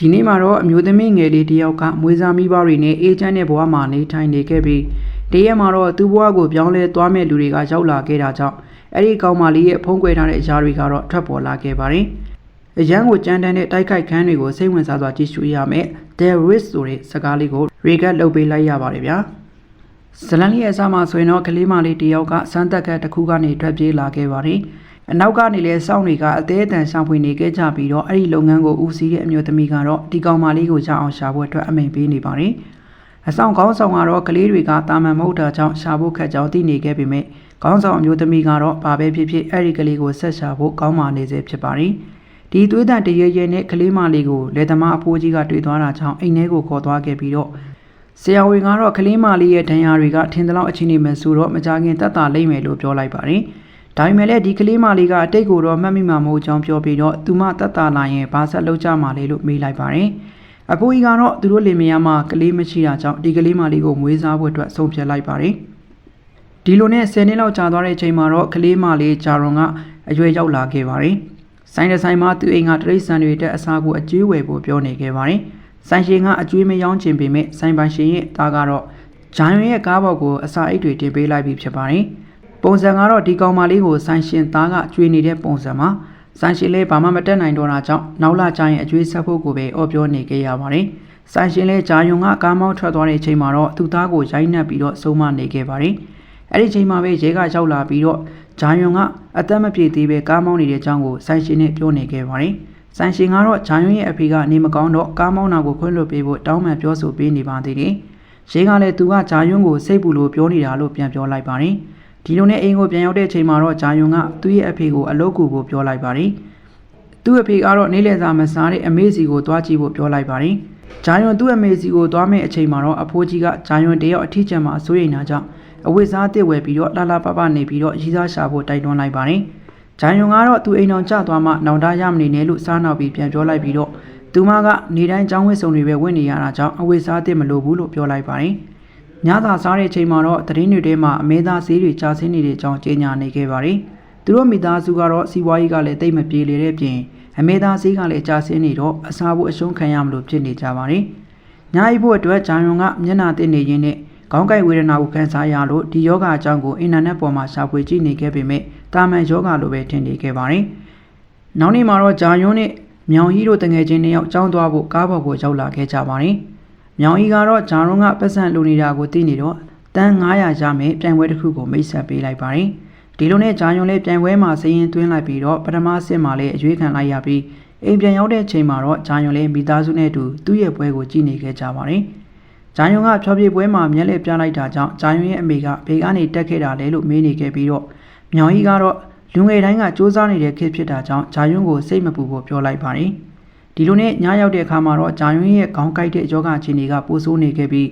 ဒီနေ့မှာတော့အမျိုးသမီးငယ်လေးတစ်ယောက်ကမွေးစားမိဘတွေနဲ့အေးချမ်းတဲ့ဘဝမှာနေထိုင်နေခဲ့ပြီးတရက်မှာတော့သူ့ဘဝကိုပြောင်းလဲသွားမဲ့လူတွေကရောက်လာခဲ့တာကြောင့်အဲ့ဒီကောင်မလေးရဲ့ဖုံးကွယ်ထားတဲ့အရာတွေကတော့ထွက်ပေါ်လာခဲ့ပါတယ်။အရန်ကိုကြမ်းတမ်းတဲ့တိုက်ခိုက်ခန်းတွေကိုစိတ်ဝင်စားစွာကြည့်ရှုရမယ်။ There is ဆိုတဲ့စကားလေးကို regard လုပ်ပေးလိုက်ရပါတယ်ဗျာ။ဇလန်လေးရဲ့အစမှာဆိုရင်တော့ကလေးမလေးတစ်ယောက်ကစမ်းသပ်ကတစ်ခုကနေထွက်ပြေးလာခဲ့ပါတယ်။ အနောက်ကနေလည်းစောင့်တွေကအသေးအတန်ရှောင်ဖွေနေခဲ့ကြပြီးတော့အဲ့ဒီလုပ်ငန်းကိုဦးစီးတဲ့အမျိုးသမီးကတော့ဒီကောင်မလေးကိုရအောင်ရှာဖို့အတွက်အမိန်ပေးနေပါတယ်။အဆောင်ကောင်းဆောင်ကတော့ကလေးတွေကတာမန်မဟုတ်တာကြောင့်ရှာဖို့ခက်ကြောင်းသိနေခဲ့ပေမဲ့ကောင်းဆောင်အမျိုးသမီးကတော့ဘာပဲဖြစ်ဖြစ်အဲ့ဒီကလေးကိုဆက်ရှာဖို့ကောင်းမာနေစေဖြစ်ပါတယ်။ဒီသွေးတန်တရေရဲနဲ့ကလေးမလေးကိုလက်သမားအဖိုးကြီးကတွေ့သွားတာကြောင့်အိမ်ထဲကိုခေါ်သွားခဲ့ပြီးတော့ဆရာဝန်ကတော့ကလေးမလေးရဲ့ဒဏ်ရာတွေကထင်သလောက်အချင်းနေမယ်ဆိုတော့မကြခင်တက်တာလိမ့်မယ်လို့ပြောလိုက်ပါတယ်။ ဒါပေမဲ့လည်းဒီကလေးမလေးကအတိတ်ကိုတော့မှတ်မိမှာမဟုတ်ကြောင်းပြောပြီးတော့သူမတက်တာလာရင်ဘာဆက်လုပ်ကြမှာလဲလို့မေးလိုက်ပါတယ်။အဖိုးကြီးကတော့သူတို့လင်မယားမှာကလေးမရှိတာကြောင့်ဒီကလေးမလေးကိုမွေးစားဖို့အတွက်ဆုံးဖြတ်လိုက်ပါတယ်။ဒီလိုနဲ့10နှစ်လောက်ကြာသွားတဲ့အချိန်မှာတော့ကလေးမလေးဂျာရွန်ကအရွယ်ရောက်လာခဲ့ပါတယ်။ဆိုင်တစ်ဆိုင်မှာသူအိမ်ကတရိတ်ဆန်တွေတက်အစားကိုအကျွေးဝယ်ဖို့ပြောနေခဲ့ပါတယ်။ဆိုင်ရှင်ကအကျွေးမရောင်းချင်ပေမဲ့ဆိုင်ပိုင်ရှင်ရဲ့သားကတော့ဂျာရွန်ရဲ့ကားဘောက်ကိုအစာအိတ်တွေတင်ပေးလိုက်ပြီးဖြစ်ပါတယ်။ ပုံစံကတော့ဒီကောင်မလေးကိုဆိုင်ရှင်သားကကျွေးနေတဲ့ပုံစံမှာဆိုင်ရှင်လည်းဘာမှမတက်နိုင်တော့တာကြောင့်နောက်လာကျရင်အကျွေးဆက်ဖို့ကိုပဲအော်ပြောနေခဲ့ရပါတယ်။ဆိုင်ရှင်လည်းဂျာယွန်ကကားမောင်းထွက်သွားတဲ့အချိန်မှာတော့သူ့သားကိုရိုက်နှက်ပြီးတော့ဆုံးမနေခဲ့ပါတယ်။အဲ့ဒီချိန်မှာပဲရဲကရောက်လာပြီးတော့ဂျာယွန်ကအသက်မပြည့်သေးပဲကားမောင်းနေတဲ့အကြောင်းကိုဆိုင်ရှင်နဲ့ပြောနေခဲ့ပါတယ်။ဆိုင်ရှင်ကတော့ဂျာယွန်ရဲ့အဖေကနေမကောင်းတော့ကားမောင်းတာကိုခွင့်လွှတ်ပေးဖို့တောင်းပန်ပြောဆိုပေးနေပါသေးတယ်။ရဲကလည်းသူကဂျာယွန်ကိုစိတ်ပူလို့ပြောနေတာလို့ပြန်ပြောလိုက်ပါတယ်။ ဒီလိုနဲ့အိမ်ကိုပြန်ရောက်တဲ့အချိန်မှာတော့ဂျာယွန်ကသူ့ရဲ့အဖေကိုအလုပ်ကူဖို့ပြောလိုက်ပါတယ်။သူ့အဖေကတော့နေလေစာမစားတဲ့အမေစီကိုသွားကြည့်ဖို့ပြောလိုက်ပါတယ်။ဂျာယွန်သူ့အမေစီကိုသွားမယ့်အချိန်မှာတော့အဖိုးကြီးကဂျာယွန်တယောက်အထီးကျန်မှာစိုးရိမ်တာကြောင့်အဝိစားတစ်ဝယ်ပြီးတော့လှလှပပနေပြီးတော့ရီးစားရှာဖို့တိုက်တွန်းလိုက်ပါတယ်။ဂျာယွန်ကတော့သူအိမ်အောင်ကျသွားမှနောင်တရမနေနဲ့လို့စားနောက်ပြီးပြန်ပြောလိုက်ပြီးတော့သူမကနေတိုင်းចောင်းဝစ်စုံတွေပဲဝင်နေရတာကြောင့်အဝိစားတစ်မလိုဘူးလို့ပြောလိုက်ပါတယ်။ ညသာစားတဲ့ချိန်မှာတော့သတင်းတွေထဲမှာအမေသားဈေးတွေကျဆင်းနေတဲ့အကြောင်းကြေညာနေခဲ့ပါတယ်။သူတို့မိသားစုကတော့စီးပွားရေးကလည်းတိတ်မပြေလေတဲ့ပြင်အမေသားဈေးကလည်းကျဆင်းနေတော့အစားဖို့အရှုံးခံရမလို့ဖြစ်နေကြပါတယ်။ညာရီဖို့အတွက်ဂျာယွန်ကမျက်နှာတစ်နေရင်းနဲ့ခေါင်းကိုက်ဝေဒနာကိုခံစားရလို့ဒီယောဂအကြောင်းကိုအင်တာနက်ပေါ်မှာရှာဖွေကြည့်နေခဲ့ပေမဲ့တာမန်ယောဂလိုပဲထင်နေခဲ့ပါတယ်။နောက်နေ့မှာတော့ဂျာယွန်နဲ့မြောင်ဟီတို့တငယ်ချင်းနှစ်ယောက်ကြောင်းသွားဖို့ကားပေါ်ကိုရောက်လာခဲ့ကြပါတယ်။ မြောင်ဟီကတော့ဂျာယွန်ကပတ်စံလူနေတာကိုသိနေတော့တန်း900ရမယ်ပြိုင်ပွဲတစ်ခုကိုမိတ်ဆက်ပေးလိုက်ပါတယ်။ဒီလိုနဲ့ဂျာယွန်လေးပြိုင်ပွဲမှာစည်ရင်သွင်းလိုက်ပြီးတော့ပထမဆင့်မှာလည်းအရွေးခံလိုက်ရပြီးအိမ်ပြန်ရောက်တဲ့ချိန်မှာတော့ဂျာယွန်လေးမိသားစုနဲ့အတူသူ့ရဲ့ပွဲကိုကြည့်နေခဲ့ကြပါတယ်။ဂျာယွန်ကဖြောပြပွဲမှာမျက်လှည့်ပြလိုက်တာကြောင့်ဂျာယွန်ရဲ့အမေကဘေကနေတက်ခဲ့တာလေလို့မေးနေခဲ့ပြီးတော့မြောင်ဟီကတော့လူငယ်တိုင်းကစူးစမ်းနေတဲ့ခေတ်ဖြစ်တာကြောင့်ဂျာယွန်ကိုစိတ်မပူဖို့ပြောလိုက်ပါတယ်။ ဒီလိုနဲ့ညရောက်တဲ့အခါမှာတော့ဂျာယွန်ရဲ့ခေါင်းကိုက်တဲ့ယောဂအခြေအနေကပိုဆိုးနေခဲ့ပြီး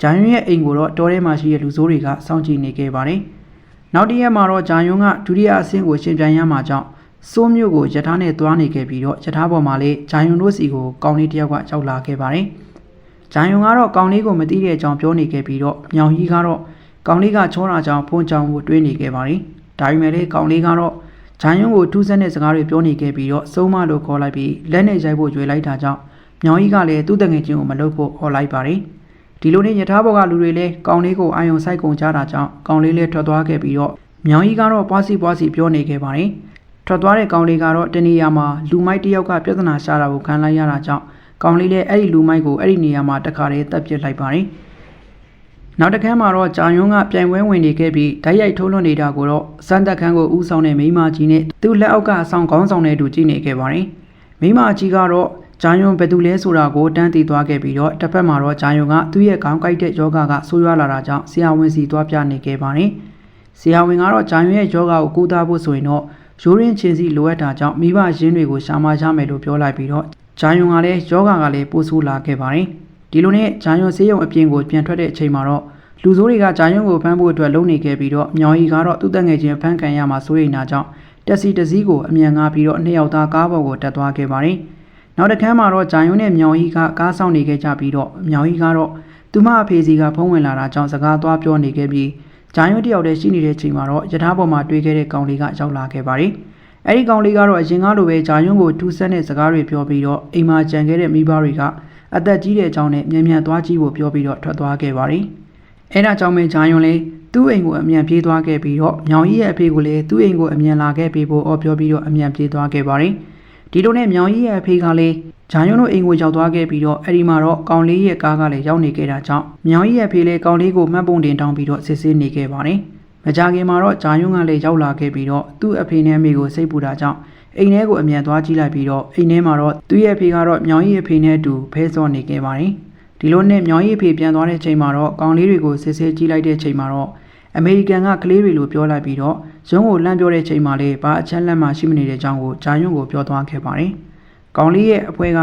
ဂျာယွန်ရဲ့အိမ်ကိုတော့တောထဲမှာရှိတဲ့လူဆိုးတွေကစောင့်ကြည့်နေခဲ့ပါတယ်။နောက်တစ်ရက်မှာတော့ဂျာယွန်ကဒုတိယအဆင့်ကိုရှင်ပြန်ရမှာကြောင့်စိုးမျိုးကိုယထာနဲ့သွားနေခဲ့ပြီးတော့ယထာပေါ်မှာလေဂျာယွန်တို့စီကိုကောင်းလေးတစ်ယောက်ကရောက်လာခဲ့ပါတယ်။ဂျာယွန်ကတော့ကောင်းလေးကိုမသိတဲ့အကြောင်းပြောနေခဲ့ပြီးတော့မြောင်ကြီးကတော့ကောင်းလေးကချောတာကြောင့်ဖုန်းကြောင်ကိုတွေးနေခဲ့ပါတယ်။ဒါပေမဲ့လေကောင်းလေးကတော့ ဂျာယွန်ကိုထူးဆန်းတဲ့စကားတွေပြောနေခဲ့ပြီးတော့စုံမလို့ခေါ်လိုက်ပြီးလက်နဲ့ရိုက်ဖို့ကြွေလိုက်တာကြောင့်မြောင်ကြီးကလည်းသူ့တငယ်ချင်းကိုမလုပ်ဖို့ဟော်လိုက်ပါတယ်။ဒီလိုနဲ့ယထာဘော်ကလူတွေလည်းကောင်းလေးကိုအာယုံဆိုင်ကုန်ကြတာကြောင့်ကောင်းလေးလည်းထွက်သွားခဲ့ပြီးတော့မြောင်ကြီးကတော့ပွားစီပွားစီပြောနေခဲ့ပါတယ်။ထွက်သွားတဲ့ကောင်းလေးကတော့တနေရာမှာလူမိုက်တစ်ယောက်ကပြဿနာရှာတာကိုခံလိုက်ရတာကြောင့်ကောင်းလေးလည်းအဲ့ဒီလူမိုက်ကိုအဲ့ဒီနေရာမှာတခါတည်းတပ်ပစ်လိုက်ပါတယ်။ နောက်တစ်ခါမှာတော့ဂျာယွန်းကပြိုင်ပွဲဝင်နေခဲ့ပြီးဓာတ်ရိုက်ထိုးလွှင့်နေတာကိုတော့စမ်းသက်ခန်းကိုဦးဆောင်တဲ့မိမကြီးနဲ့သူ့လက်အောက်ကအဆောင်ခေါင်းဆောင်တဲ့သူကြည့်နေခဲ့ပါတယ်။မိမကြီးကတော့ဂျာယွန်ဘယ်သူလဲဆိုတာကိုတန်းသိသွားခဲ့ပြီးတော့တစ်ဖက်မှာတော့ဂျာယွန်ကသူ့ရဲ့ခေါင်းကိုက်တဲ့ယောဂကဆိုးရွားလာတာကြောင့်ဆရာဝန်စီသွားပြနေခဲ့ပါတယ်။ဆရာဝန်ကတော့ဂျာယွန်ရဲ့ယောဂကိုကုသဖို့ဆိုရင်တော့ရိုးရင်းချင်းစီလိုအပ်တာကြောင့်မိဘရင်းတွေကိုရှာမရမယ်လို့ပြောလိုက်ပြီးတော့ဂျာယွန်ကလည်းယောဂကလည်းပိုးဆိုးလာခဲ့ပါတယ်။ ဒီလိုနဲ့ဂျာယွန်ဆေးရုံအပြင်ကိုပြန်ထွက်တဲ့အချိန်မှာတော့လူဆိုးတွေကဂျာယွန်ကိုဖမ်းဖို့အတွက်လုံနေခဲ့ပြီးတော့မြောင်ရီကတော့သူ့တငယ်ချင်းဖမ်းခံရမှာစိုးရိမ်တာကြောင့်တက်စီတစည်းကိုအမြန်ငါပြီးတော့နှစ်ယောက်သားကားပေါ်ကိုတက်သွားခဲ့ပါတယ်။နောက်တစ်ခါမှာတော့ဂျာယွန်နဲ့မြောင်ရီကကားဆောင်နေခဲ့ကြပြီးတော့မြောင်ရီကတော့သူမအဖေစီကဖုံးဝင်လာတာကြောင့်စကားသွားပြောနေခဲ့ပြီးဂျာယွန်တယောက်တည်းရှိနေတဲ့ချိန်မှာတော့ယထာပေါ်မှာတွေ့ခဲ့တဲ့ကောင်လေးကရောက်လာခဲ့ပါတယ်။အဲဒီကောင်လေးကတော့အရင်ကလိုပဲဂျာယွန်းကိုထူးဆန်းတဲ့စကားတွေပြောပြီးတော့အိမ်မှာကြံခဲ့တဲ့မိဘတွေက အသက်ကြီးတဲ့အကြောင်းနဲ့မြန်မြန်သွားကြည့်ဖို့ပြောပြီးတော့ထွက်သွားခဲ့ပါတယ်။အဲဒါကြောင့်ပဲဂျာယွန်းလည်းသူ့အိမ်ကိုအမြန်ပြေးသွားခဲ့ပြီးတော့မြောင်ကြီးရဲ့အဖေကိုလည်းသူ့အိမ်ကိုအမြန်လာခဲ့ပြီးဖို့အော်ပြောပြီးတော့အမြန်ပြေးသွားခဲ့ပါတယ်။ဒီလိုနဲ့မြောင်ကြီးရဲ့အဖေကလည်းဂျာယွန်းတို့အိမ်ကိုရောက်သွားခဲ့ပြီးတော့အဲဒီမှာတော့ကောင်လေးရဲ့ကားကလည်းရောက်နေခဲ့တာကြောင့်မြောင်ကြီးရဲ့အဖေလည်းကောင်လေးကိုမှတ်ပုံတင်တောင်းပြီးတော့စစ်ဆေးနေခဲ့ပါတယ်။မကြခင်မှာတော့ဂျာယွန်းကလည်းရောက်လာခဲ့ပြီးတော့သူ့အဖေနဲ့အမေကိုစိတ်ပူတာကြောင့် အိမ်ထဲကိုအမြန်သွားကြည့်လိုက်ပြီးတော့အိမ်ထဲမှာတော့သူ့ရဲ့အဖေကတော့မြောင်ကြီးအဖေနဲ့အတူဖဲစောနေခဲ့ပါတယ်။ဒီလိုနဲ့မြောင်ကြီးအဖေပြန်သွားတဲ့ချိန်မှာတော့ကောင်လေးတွေကိုစစ်ဆေးကြည့်လိုက်တဲ့ချိန်မှာတော့အမေရိကန်ကကလေးတွေလိုပြောလိုက်ပြီးတော့ဇွန်းကိုလှမ်းပြောတဲ့ချိန်မှာလည်းဘာအချက်လက်မှရှိမနေတဲ့အကြောင်းကိုဂျာယွန်းကိုပြောသွားခဲ့ပါတယ်။ကောင်လေးရဲ့အဖွဲက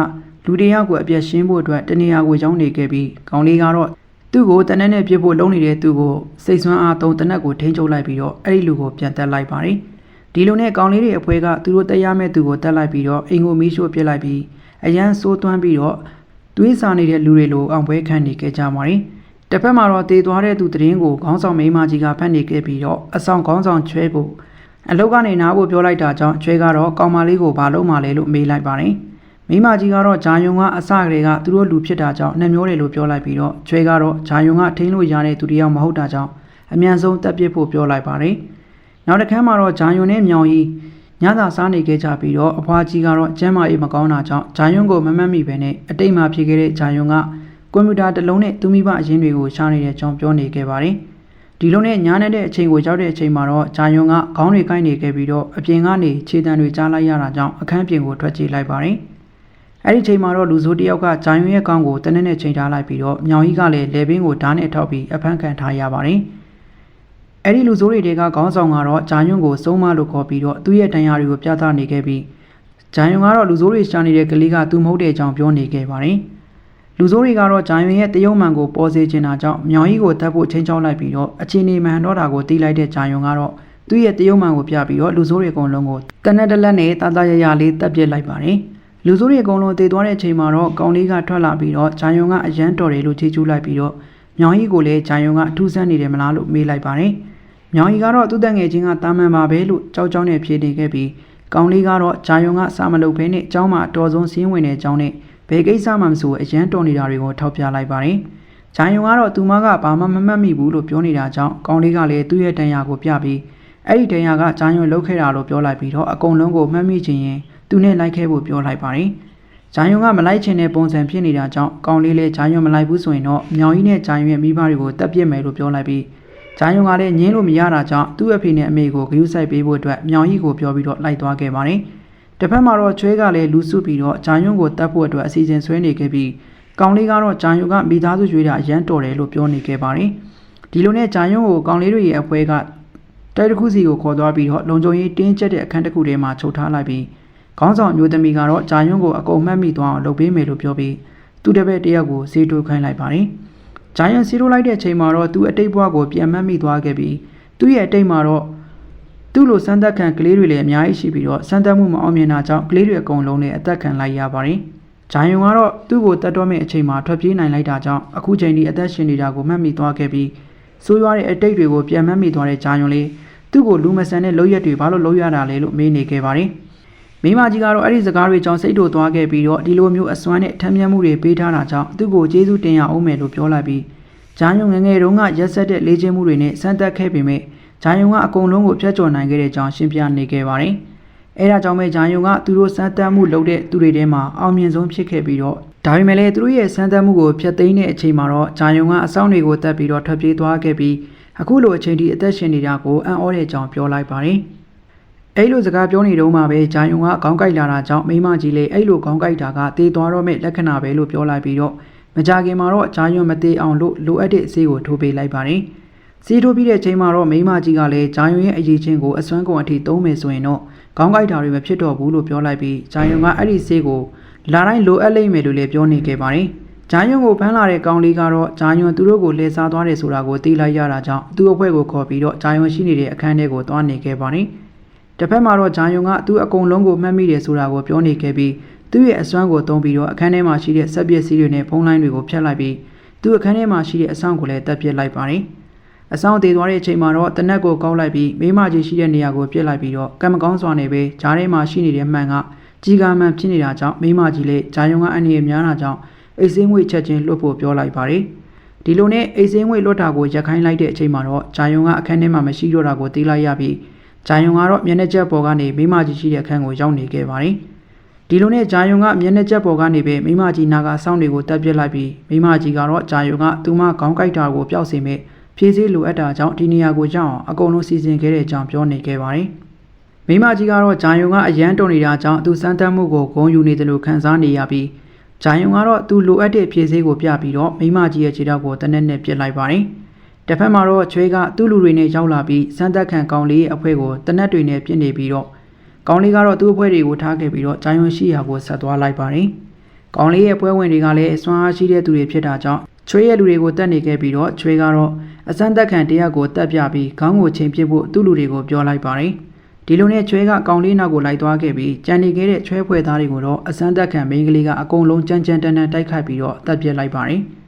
လူတယောက်ကိုအပြက်ရှင်းဖို့အတွက်တနေရာကိုရောက်နေခဲ့ပြီးကောင်လေးကတော့သူ့ကိုတနက်နဲ့ပြစ်ဖို့လုံးနေတဲ့သူကိုစိတ်ဆွမ်းအားသုံးတနက်ကိုထိန်းချုပ်လိုက်ပြီးတော့အဲ့ဒီလူကိုပြန်တက်လိုက်ပါတယ်။ ဒီလိုနဲ့ကောင်လေးတွေအဖွဲကသူတို့တရားမဲ့သူကိုတက်လိုက်ပြီးတော့အိမ်ကိုမီးရှို့ပစ်လိုက်ပြီးအရန်ဆိုးသွမ်းပြီးတော့သွေးစာနေတဲ့လူတွေလိုအောင်ပွဲခံနေကြကြပါတယ်။တစ်ဖက်မှာတော့တေသွားတဲ့သူတရင်ကိုခေါင်းဆောင်မိန်းမကြီးကဖတ်နေခဲ့ပြီးတော့အဆောင်ခေါင်းဆောင်ချွဲကိုအလုတ်ကနေနားဖို့ပြောလိုက်တာကြောင့်ချွဲကတော့ကောင်မလေးကိုဘာလို့မှလဲလို့မေးလိုက်ပါတယ်။မိမကြီးကတော့ဂျာယုံကအစကလေးကသူတို့လူဖြစ်တာကြောင့်နှမျောတယ်လို့ပြောလိုက်ပြီးတော့ကျွဲကတော့ဂျာယုံကထိန်းလို့ရတဲ့သူတစ်ယောက်မဟုတ်တာကြောင့်အမြန်ဆုံးတက်ပစ်ဖို့ပြောလိုက်ပါတယ်။ နောက်တစ်ခါမှာတော့ဂျာယုံနဲ့မြောင်ကြီးညသာစားနေခဲ့ကြပြီးတော့အဖွားကြီးကတော့ကျမ်းမာရေးမကောင်းတာကြောင့်ဂျာယုံကိုမမတ်မိပဲနဲ့အတိတ်မှာဖြစ်ခဲ့တဲ့ဂျာယုံကကွန်ပျူတာတစ်လုံးနဲ့သူမိဘအရင်းတွေကိုရှာနေတဲ့အကြောင်းပြောနေခဲ့ပါတယ်။ဒီလိုနဲ့ညာနေတဲ့အချိန်ကိုရောက်တဲ့အချိန်မှာတော့ဂျာယုံကခေါင်းတွေကိုင်းနေခဲ့ပြီးတော့အပြင်ကနေခြေတံတွေကြားလိုက်ရတာကြောင့်အခန်းပြင်ကိုထွက်ပြေးလိုက်ပါတယ်။အဲ့ဒီချိန်မှာတော့လူဆိုးတစ်ယောက်ကဂျိုင်ယွန်ရဲ့ကောင်းကိုတနက်နဲ့ချိန်ထားလိုက်ပြီးတော့မြောင်ကြီးကလည်းလေဘင်းကိုဓာတ်နဲ့ထောက်ပြီးအဖမ်းခံထားရပါတယ်။ အဲ့ဒီလူဆိုးတွေတွေကခေါင်းဆောင်ကတော့ဂျိုင်ယွန်ကိုစုံမလို့ခေါ်ပြီးတော့သူ့ရဲ့တန်ရာတွေကိုပြသနေခဲ့ပြီးဂျိုင်ယွန်ကတော့လူဆိုးတွေရှာနေတဲ့ကလေးကသူမဟုတ်တဲ့အကြောင်းပြောနေခဲ့ပါတယ်။လူဆိုးတွေကတော့ဂျိုင်ယွန်ရဲ့တရုံမှန်ကိုပေါ်စေချင်တာကြောင့်မြောင်ကြီးကိုတတ်ဖို့ချင်းချောက်လိုက်ပြီးတော့အချင်းနေမှန်တော့တာကိုတီးလိုက်တဲ့ဂျိုင်ယွန်ကတော့သူ့ရဲ့တရုံမှန်ကိုပြပြီးတော့လူဆိုးတွေအကုန်လုံးကိုတနက်တလက်နဲ့တာတာရရလေးတက်ပစ်လိုက်ပါတယ်။လူစိုးတွေအကုန်လုံးတည်သွားတဲ့အချိန်မှာတော့ကောင်လေးကထွက်လာပြီးတော့ဂျာယွန်ကအရန်တော်တယ်လို့ချေးကျူးလိုက်ပြီးတော့မြောင်ကြီးကိုလည်းဂျာယွန်ကအထူးဆန်းနေတယ်မလားလို့မေးလိုက်ပါတယ်။ မြောင်ကြီးကတော့သူ့တက်ငယ်ချင်းကတာမန်ပါပဲလို့ကြောက်ကြောက်နဲ့ဖြေနေခဲ့ပြီးကောင်လေးကတော့ဂျာယွန်ကစာမလုပ်ဘဲနဲ့အเจ้าမှာအတော်ဆုံးစင်းဝင်တဲ့အကြောင်းနဲ့ဘယ်ကိစ္စမှမဆိုအရန်တော်နေတာတွေကိုထောက်ပြလိုက်ပါတယ်။ဂျာယွန်ကတော့သူမကဘာမှမမှတ်မိဘူးလို့ပြောနေတာကြောင့်ကောင်လေးကလည်းသူ့ရဲ့တန်ရာကိုပြပြီးအဲ့ဒီတန်ရာကဂျာယွန်လှုပ်ခဲ့တာလို့ပြောလိုက်ပြီးတော့အကုန်လုံးကိုမှတ်မိချင်ရင် သူနဲ့လိုက်ခဲ့ဖို့ပြောလိုက်ပါတယ်။ဂျာယွန်ကမလိုက်ချင်တဲ့ပုံစံဖြစ်နေတာကြောင့်ကောင်လေးလည်းဂျာယွန်မလိုက်ဘူးဆိုရင်တော့မြောင်ကြီးနဲ့ဂျာယွန်ရဲ့မိဘတွေကိုတပ်ပြစ်မယ်လို့ပြောလိုက်ပြီး ဂျာယွန်ကလည်းငင်းလို့မရတာကြောင့်သူ့အဖေနဲ့အမေကိုဂရုစိုက်ပေးဖို့အတွက်မြောင်ကြီးကိုပြောပြီးတော့လိုက်သွားခဲ့ပါတယ်။တစ်ဖက်မှာတော့ချွဲကလည်းလူစုပြီးတော့ဂျာယွန်ကိုတပ်ဖို့အတွက်အစီအစဉ်ဆွဲနေခဲ့ပြီးကောင်လေးကတော့ဂျာယွန်ကမိသားစုရွေးတာအရန်တော်တယ်လို့ပြောနေခဲ့ပါတယ်။ဒီလိုနဲ့ဂျာယွန်ကိုကောင်လေးတွေရဲ့အဖွဲကတိုက်တစ်ခုစီကိုခေါ်သွားပြီးတော့လုံခြုံရေးတင်းကျပ်တဲ့အခန်းတစ်ခုထဲမှာချုပ်ထားလိုက်ပြီးခေါင်းဆောင်အမျိုးသမီးကတော့ဂျာယွန်းကိုအကုန်မှတ်မိသွားအောင်လုပ်ပေးမယ်လို့ပြောပြီးသူ့တပည့်တယောက်ကိုစေတိုးခိုင်းလိုက်ပါတယ်။ ဂျာယွန်စေတိုးလိုက်တဲ့အချိန်မှာတော့သူအတိတ်ဘဝကိုပြန်မှတ်မိသွားခဲ့ပြီးသူ့ရဲ့အတိတ်မှာတော့သူ့လိုစမ်းသပ်ခံကလေးတွေလည်းအများကြီးရှိပြီးတော့စမ်းသပ်မှုမအောင်မြင်တာကြောင့်ကလေးတွေအကုန်လုံးနဲ့အသက်ခံလိုက်ရပါတယ်။ဂျာယွန်ကတော့သူ့ကိုတတ်တော့မယ့်အချိန်မှာထွက်ပြေးနိုင်လိုက်တာကြောင့်အခုချိန်ဒီအသက်ရှင်နေတာကိုမှတ်မိသွားခဲ့ပြီးဆိုးရွားတဲ့အတိတ်တွေကိုပြန်မှတ်မိသွားတဲ့ဂျာယွန်လေးသူ့ကိုလူမဆန်တဲ့လုပ်ရက်တွေဘာလို့လုပ်ရတာလဲလို့မေးနေခဲ့ပါတယ်။ မိမကြီးကတော့အဲ့ဒီစကားတွေကြောင့်စိတ်တို့သွားခဲ့ပြီးတော့ဒီလိုမျိုးအစွမ်းနဲ့ထမ်းမြတ်မှုတွေပေးထားတာကြောင့်သူ့ကိုကျေးဇူးတင်ရအောင်မယ်လို့ပြောလိုက်ပြီးဂျာယုံငယ်ငယ်တုန်းကရက်ဆက်တဲ့လေ့ကျင့်မှုတွေနဲ့စမ်းသပ်ခဲ့ပေမဲ့ဂျာယုံကအကုန်လုံးကိုဖျက်ချော်နိုင်ခဲ့တဲ့အကြောင်းရှင်းပြနေခဲ့ပါတယ်။အဲဒါကြောင့်ပဲဂျာယုံကသူတို့စမ်းသပ်မှုလုပ်တဲ့သူတွေထဲမှာအောင်မြင်ဆုံးဖြစ်ခဲ့ပြီးတော့ဒါပေမဲ့လည်းသူတို့ရဲ့စမ်းသပ်မှုကိုဖျက်သိမ်းတဲ့အချိန်မှာတော့ဂျာယုံကအဆောင်တွေကိုတက်ပြီးတော့ထွက်ပြေးသွားခဲ့ပြီးအခုလိုအချိန်ထိအသက်ရှင်နေတာကိုအံ့ဩတဲ့အကြောင်းပြောလိုက်ပါတယ်။ အဲ့လိုစကားပြောနေတော့မှပဲဂျာယုံကခေါင်းကိုက်လာတာကြောင့်မိမကြီးလေးအဲ့လိုခေါင်းကိုက်တာကတေးသွားတော့မဲ့လက္ခဏာပဲလို့ပြောလိုက်ပြီးတော့မကြခင်မှာတော့ဂျာယုံမသေးအောင်လို့လိုအပ်တဲ့အဆေးကိုထိုးပေးလိုက်ပါတယ်။ဆေးထိုးပြီးတဲ့ချိန်မှာတော့မိမကြီးကလည်းဂျာယုံရဲ့အရေးချင်းကိုအစွမ်းကုန်အထိသုံးမယ်ဆိုရင်တော့ခေါင်းကိုက်တာတွေမဖြစ်တော့ဘူးလို့ပြောလိုက်ပြီးဂျာယုံကအဲ့ဒီဆေးကိုလာတိုင်းလိုအပ်လိမ့်မယ်လို့လည်းပြောနေခဲ့ပါတယ်။ဂျာယွန်ကိုဖမ်းလာတဲ့ကောင်လေးကတော့ဂျာယွန်သူတို့ကိုလှည့်စားသွားတယ်ဆိုတာကိုသိလိုက်ရတာကြောင့်သူ့အဖွဲ့ကိုခေါ်ပြီးတော့ဂျာယွန်ရှိနေတဲ့အခန်းထဲကိုသွားနေခဲ့ပါတယ်။ တစ်ဖက်မှာတော့ဂျာယွန်ကသူ့အကုန်လုံးကိုမှတ်မိတယ်ဆိုတာကိုပြောနေခဲ့ပြီးသူ့ရဲ့အစွမ်းကိုသုံးပြီးတော့အခန်းထဲမှာရှိတဲ့ဆက်ပစ္စည်းတွေနဲ့ဖုန်းလိုင်းတွေကိုဖျက်လိုက်ပြီးသူ့အခန်းထဲမှာရှိတဲ့အဆောင်ကိုလည်းတပ်ပစ်လိုက်ပါတယ်။အဆောင်သေးသွားတဲ့အချိန်မှာတော့တနက်ကိုကောက်လိုက်ပြီးမိမကြီးရှိတဲ့နေရာကိုပြစ်လိုက်ပြီးတော့ကံမကောင်းစွာနဲ့ပဲဂျားထဲမှာရှိနေတဲ့မှန်ကကြီးကားမှန်ဖြစ်နေတာကြောင့်မိမကြီးလည်းဂျာယုံကအန်ရီများတာကြောင့်အိတ်စင်းငွေချက်ချင်းလွတ်ဖို့ပြောလိုက်ပါတယ်ဒီလိုနဲ့အိတ်စင်းငွေလွတ်တာကိုရက်ခိုင်းလိုက်တဲ့အချိန်မှာတော့ဂျာယုံကအခန်းထဲမှာမရှိတော့တာကိုသိလိုက်ရပြီး ဂျာယုံကတော့မျက်နှာချက်ပေါ်ကနေမိမကြီးရှိတဲ့အခန်းကိုရောက်နေခဲ့ပါတယ်ဒီလိုနဲ့ဂျာယုံကမျက်နှာချက်ပေါ်ကနေပဲမိမကြီးနာကစောင်းတွေကိုတက်ပြစ်လိုက်ပြီးမိမကြီးကတော့ဂျာယုံကသူမခေါင်းကိုက်တာကိုပျောက်စေမဲ့ဖြည့်ဆည်းလိုအပ်တာကြောင့်ဒီနေရာကိုကြောက်အောင်အကုန်လုံးစီစဉ်ခဲ့တဲ့အကြောင်းပြောနေခဲ့ပါတယ်။မိမကြီးကတော့ဂျာယုံကအရန်တုံနေတာကြောင့်သူစမ်းသပ်မှုကိုဂုံယူနေတယ်လို့ခံစားနေရပြီးဂျာယုံကတော့သူလိုအပ်တဲ့ဖြည့်ဆည်းကိုပြပြီးတော့မိမကြီးရဲ့ခြေထောက်ကိုတနက်နဲ့ပြစ်လိုက်ပါတယ်။ တစ်ဖက်မှာတော့ချွေးကသူ့လူတွေနဲ့ရောက်လာပြီးစမ်းသပ်ခံကောင်လေးရဲ့အဖွဲကိုတနက်တွေနဲ့ပြစ်နေပြီးတော့ကောင်လေးကတော့သူ့အဖွဲတွေကိုထားခဲ့ပြီးတော့ဂျာယုံရှိရာကိုဆက်သွားလိုက်ပါတယ်။ကောင်းလေးရဲ့ပွဲဝင်တွေကလည်းအစွမ်းအားရှိတဲ့သူတွေဖြစ်တာကြောင့်ချွေးရဲ့လူတွေကိုတတ်နေခဲ့ပြီးတော့ချွေးကတော့အစမ်းသက်ခံတရားကိုတတ်ပြပြီးခေါင်းကိုချိန်ပစ်ဖို့သူ့လူတွေကိုပြောလိုက်ပါတယ်။ဒီလိုနဲ့ချွေးကကောင်းလေးနောက်ကိုလိုက်သွားခဲ့ပြီးကြံနေခဲ့တဲ့ချွဲဖွဲသားတွေကိုတော့အစမ်းသက်ခံမိန်းကလေးကအကုန်လုံးကြမ်းကြမ်းတမ်းတမ်းတိုက်ခိုက်ပြီးတော့တတ်ပြစ်လိုက်ပါတယ်။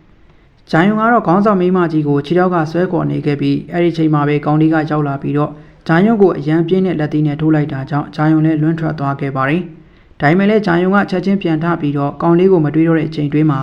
ဂျိုင်ယုံကတော့ခေါင်းဆောင်မိန်းမကြီးကိုခြေထောက်ကဆွဲခေါ်နေခဲ့ပြီးအဲ့ဒီချိန်မှာပဲကောင်းလေးကရောက်လာပြီးတော့ဂျိုင်ယုံကိုအရန်ပြင်းတဲ့လက်သီးနဲ့ထိုးလိုက်တာကြောင့်ဂျိုင်ယုံလည်းလွန့်ထွက်သွားခဲ့ပါတယ်။ဒါပေမဲ့လည်းဂျာယုံကချက်ချင်းပြန်ထပြီးတော့ကောင်လေးကိုမတွေးတော့တဲ့အချိန်တွင်းမှာ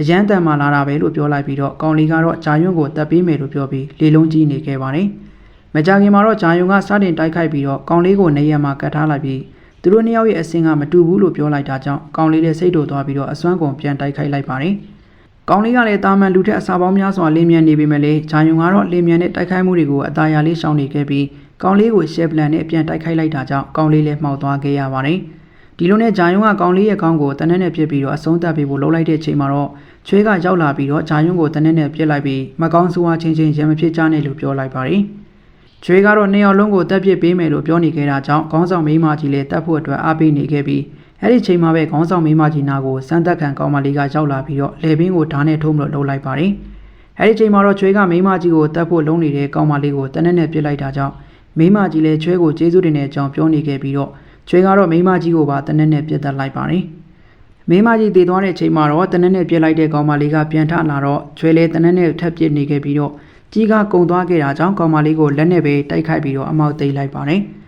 အရန်တန်မာလာတာပဲလို့ပြောလိုက်ပြီးတော့ကောင်လေးကတော့ဂျာယုံကိုတက်ပေးမယ်လို့ပြောပြီးလေလုံးကြီးနေခဲ့ပါတယ်။မကြခင်မှာတော့ဂျာယုံကစတင်တိုက်ခိုက်ပြီးတော့ကောင်လေးကိုနေရမှာကတ်ထားလိုက်ပြီးသူတို့နှစ်ယောက်ရဲ့အစင်ကမတူဘူးလို့ပြောလိုက်တာကြောင့်ကောင်လေးလည်းစိတ်တူသွားပြီးတော့အစွမ်းကုန်ပြန်တိုက်ခိုက်လိုက်ပါတယ်။ ကောင်လေးကလည်းတာမန်လူထက်အစာပေါင်းများစွာလင်းမြန်နေပေမဲ့လည်းဂျာယုံကတော့လင်းမြန်တဲ့တိုက်ခိုက်မှုတွေကိုအသာရလေးရှောင်နေခဲ့ပြီးကောင်လေးကိုရှယ်ပလန်နဲ့ပြန်တိုက်ခိုက်လိုက်တာကြောင့်ကောင်လေးလည်းမှောက်သွားခဲ့ရပါတယ်။ဒီလိုနဲ့ဂျာယုံကကောင်လေးရဲ့ခေါင်းကိုတနက်နဲ့ပြစ်ပြီးတော့အဆုံးသတ်ပေးဖို့လှုပ်လိုက်တဲ့အချိန်မှာတော့ချွေးကရောက်လာပြီးတော့ဂျာယုံကိုတနက်နဲ့ပြစ်လိုက်ပြီးမကောင်းဆိုးဝါးချင်းချင်းရံမဖြစ်ကြနဲ့လို့ပြောလိုက်ပါတယ်။ချွေးကတော့နှစ်ယောက်လုံးကိုတက်ပစ်ပေးမယ်လို့ပြောနေခဲ့တာကြောင့်ခေါင်းဆောင်မိန်းမကြီးလည်းတက်ဖို့အတွက်အားပေးနေခဲ့ပြီး အဲ့ဒီချိန်မှာပဲခေါင်းဆောင်မိန်းမကြီးနာကိုစမ်းသက်ခံကောင်မလေးကရောက်လာပြီးတော့လေပင်ကိုဓာတ်နဲ့ထိုးမလို့လှုပ်လိုက်ပါတယ်။အဲ့ဒီချိန်မှာတော့ချွေးကမိန်းမကြီးကိုတက်ဖို့လုံးနေတဲ့ကောင်မလေးကိုတနက်နဲ့ပြစ်လိုက်တာကြောင့်မိန်းမကြီးလည်းချွေးကိုကျေးဇူးတင်တဲ့အကြောင်းပြောနေခဲ့ပြီးတော့ချွေကတော့မိန်းမကြီးကိုပါတနက်နဲ့ပြစ်တက်လိုက်ပါတယ်။မိန်းမကြီးတည်သွားတဲ့အချိန်မှာတော့တနက်နဲ့ပြစ်လိုက်တဲ့ကောင်မလေးကပြန်ထလာတော့ချွေလည်းတနက်နဲ့ထပ်ပြစ်နေခဲ့ပြီးတော့ကြီးကကုံသွားခဲ့တာကြောင့်ကောင်မလေးကိုလက်နဲ့ပဲတိုက်ခိုက်ပြီးတော့အမောက်သိမ်းလိုက်ပါတယ်။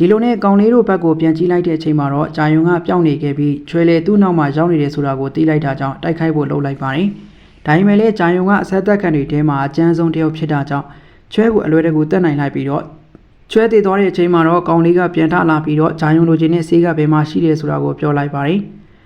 ဒီလိုနဲ့ကောင်လေးတို့ဘက်ကိုပြန်ကြည့်လိုက်တဲ့အချိန်မှာတော့ဂျာယုံကပျောက်နေခဲ့ပြီးချွေလည်းသူ့နောက်မှာရောက်နေတယ်ဆိုတာကိုသိလိုက်တာကြောင့်တိုက်ခိုက်ဖို့လှုပ်လိုက်ပါတယ်။ဒါပေမဲ့လည်းဂျာယုံကအဆက်သက်ခံတွေထဲမှာအကျန်းဆုံးတစ်ယောက်ဖြစ်တာကြောင့်ချွဲကိုအလွယ်တကူတက်နိုင်လိုက်ပြီးတော့ချွဲတည်သွားတဲ့အချိန်မှာတော့ကောင်လေးကပြန်ထလာပြီးတော့ဂျာယုံလိုချင်တဲ့ဆေးကဘယ်မှာရှိတယ်ဆိုတာကိုပြောလိုက်ပါတယ်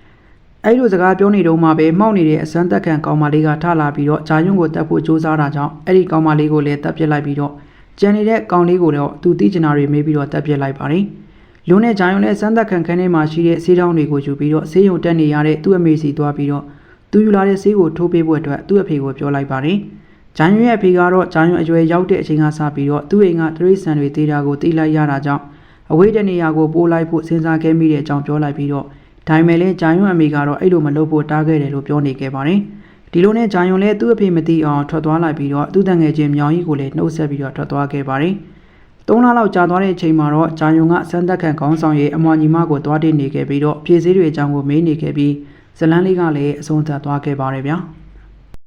။အဲ့လိုစကားပြောနေတော့မှပဲမှောက်နေတဲ့အစမ်းသက်ခံကောင်မလေးကထလာပြီးတော့ဂျာယုံကိုတက်ဖို့ကြိုးစားတာကြောင့်အဲ့ဒီကောင်မလေးကိုလည်းတက်ပစ်လိုက်ပြီးတော့ ကျန်နေတဲ့ကောင်လေးကိုတော့သူတီးကျင်နာတွေမေးပြီးတော့တက်ပစ်လိုက်ပါတယ်။လူနဲ့ဂျာယုံလည်းစမ်းသက်ခံခန်းထဲမှာရှိတဲ့ဆေးတောင်းတွေကိုယူပြီးတော့ဆေးရုံတက်နေရတဲ့သူ့အမေစီသွားပြီးတော့သူယူလာတဲ့ဆေးကိုထိုးပေးဖို့အတွက်သူ့အဖေကိုပြောလိုက်ပါတယ်။ဂျိုင်းယွန်းရဲ့အဖေကတော့ဂျိုင်းယွန်းအရွယ်ရောက်တဲ့အချိန်ကစပြီးတော့သူ့အိမ်ကတရိษံတွေတေးတာကိုသိလိုက်ရတာကြောင့်အဝေးတဲ့နေရာကိုပို့လိုက်ဖို့စဉ်းစားခဲ့မိတဲ့အကြောင်းပြောလိုက်ပြီးတော့ဒါပေမဲ့လည်းဂျိုင်းယွန်းအမေကတော့အဲ့လိုမလုပ်ဖို့တားခဲ့တယ်လို့ပြောနေခဲ့ပါတယ်။ ဒီလိုနဲ့ဂျိုင်းယွန်းလည်းသူ့အဖေမသိအောင်ထွက်သွားလိုက်ပြီးတော့သူ့တန်ငယ်ချင်းမြောင်ကြီးကိုလည်းနှုတ်ဆက်ပြီးတော့ထွက်သွားခဲ့ပါတယ်။သုံးလလောက်ကြာသွားတဲ့အချိန်မှာတော့ဂျိုင်းယွန်းကစမ်းသက်ခံခေါင်းဆောင်ရဲ့အမွာညီမကိုတွားတင်နေခဲ့ပြီးတော့ဖြည့်စည်းတွေအကြောင်းကိုမေးနေခဲ့ပြီးဇလန်းလေးကလည်းအဆုံးသတ်သွားခဲ့ပါတယ်ဗျာ။